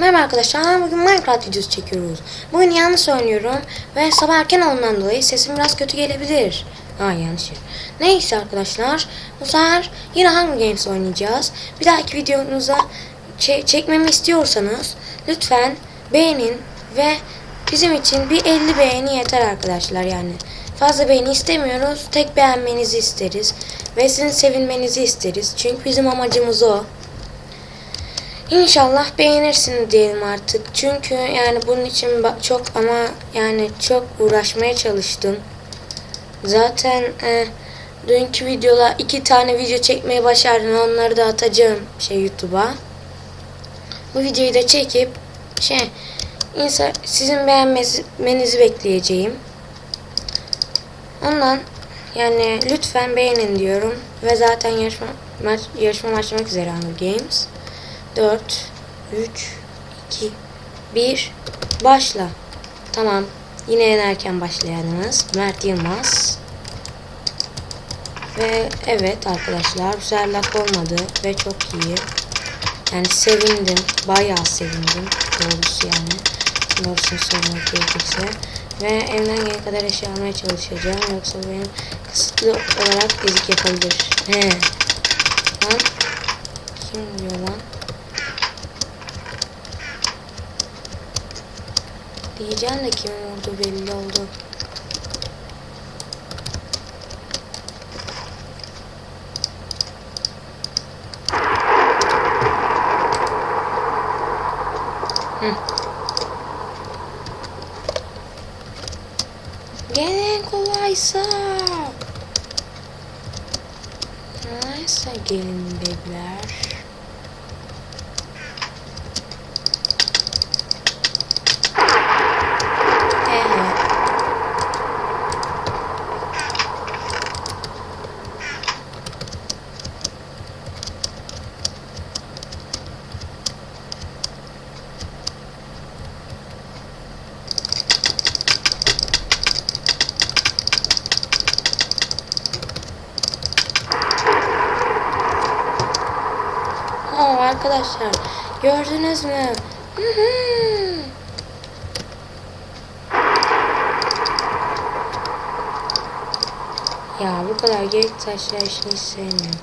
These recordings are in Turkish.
Merhaba arkadaşlar, bugün Minecraft videosu çekiyoruz. Bugün yanlış oynuyorum ve sabah erken olduğundan dolayı sesim biraz kötü gelebilir. Ha yanlış yer. Neyse arkadaşlar, bu sefer yine Hunger Games oynayacağız. Bir dahaki videomuza çe- çekmemi istiyorsanız lütfen beğenin ve bizim için bir 50 beğeni yeter arkadaşlar yani. Fazla beğeni istemiyoruz, tek beğenmenizi isteriz ve sizin sevinmenizi isteriz. Çünkü bizim amacımız o. İnşallah beğenirsiniz diyelim artık. Çünkü yani bunun için çok ama yani çok uğraşmaya çalıştım. Zaten e, dünkü videoda iki tane video çekmeyi başardım. Onları da atacağım şey YouTube'a. Bu videoyu da çekip şey insan sizin beğenmenizi bekleyeceğim. Ondan yani lütfen beğenin diyorum ve zaten yarışma maç, yarışma başlamak üzere Hunger Games. 4 3 2 1 başla. Tamam. Yine en erken başlayanımız Mert Yılmaz. Ve evet arkadaşlar sefer lak olmadı ve çok iyi. Yani sevindim. Bayağı sevindim. Doğrusu yani. Doğrusunu söylemek gerekirse. Ve elimden gelene kadar eşya almaya çalışacağım. Yoksa benim kısıtlı olarak ezik yapabilir. He. Lan. Kim diyor lan? Diyeceğim de kimin olduğu belli oldu. Hı. Gelin kolaysa. Kolaysa gelin bebeler. Evet. Oo arkadaşlar gördünüz mü? Ya bu kadar gerekli taşlar işini sevmiyorum.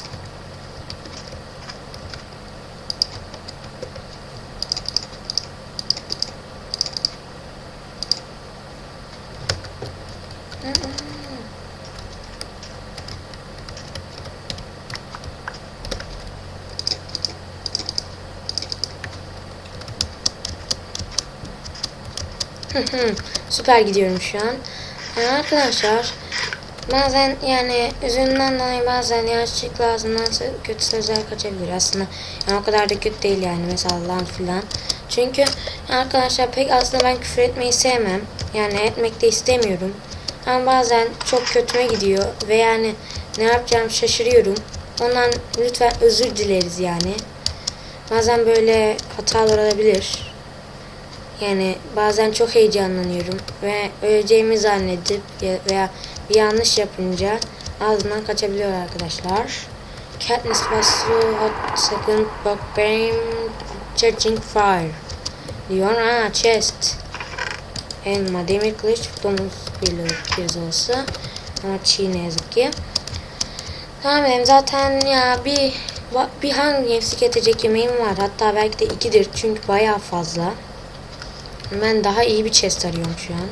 Hı hı. Hı hı. Süper gidiyorum şu an. Yani arkadaşlar bazen yani üzümden dolayı bazen yanlışlıkla ağzımdan sö- kötü sözler kaçabilir aslında. Yani o kadar da kötü değil yani mesela lan filan. Çünkü arkadaşlar pek aslında ben küfür etmeyi sevmem. Yani etmek de istemiyorum. Ama bazen çok kötüme gidiyor ve yani ne yapacağım şaşırıyorum. Ondan lütfen özür dileriz yani. Bazen böyle hatalar olabilir. Yani bazen çok heyecanlanıyorum ve öleceğimi zannedip ya- veya bir yanlış yapınca ağzımdan kaçabiliyor arkadaşlar. Katniss was so hot second but beam charging fire. Diyor ha chest. Elma demir kılıç domuz pirzosu. Ama çiğ ne yazık ki. Tamam benim zaten ya bir bir hangi Games'i getecek yemeğim var. Hatta belki de ikidir çünkü bayağı fazla. Ben daha iyi bir chest arıyorum şu an.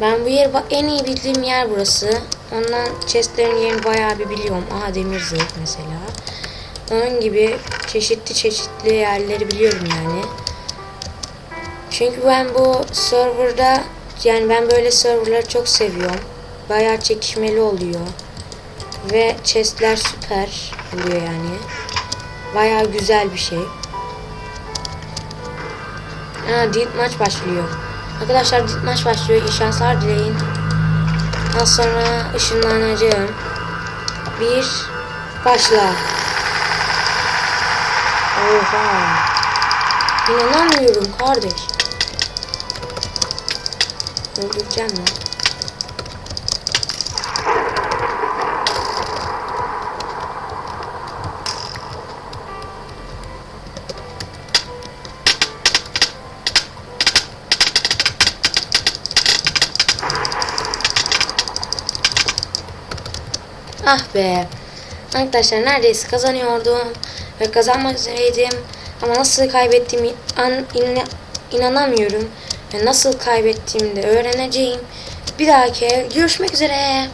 Ben bu yer en iyi bildiğim yer burası. Ondan chestlerin yerini bayağı bir biliyorum. Aha demir zırh mesela. Onun gibi çeşitli çeşitli yerleri biliyorum yani. Çünkü ben bu serverda yani ben böyle serverları çok seviyorum. Bayağı çekişmeli oluyor. Ve chestler süper oluyor yani. Bayağı güzel bir şey. Ha, Dit maç başlıyor. Arkadaşlar Dit maç başlıyor. İyi dileyin. Az sonra ışınlanacağım. Bir, başla. Oha. İnanamıyorum kardeş. Öldüreceğim lan. Ah be. Arkadaşlar neredeyse kazanıyordum. Ve kazanmak üzereydim. Ama nasıl kaybettiğimi an, in- inanamıyorum. Ve nasıl kaybettiğimi de öğreneceğim. Bir dahaki görüşmek üzere.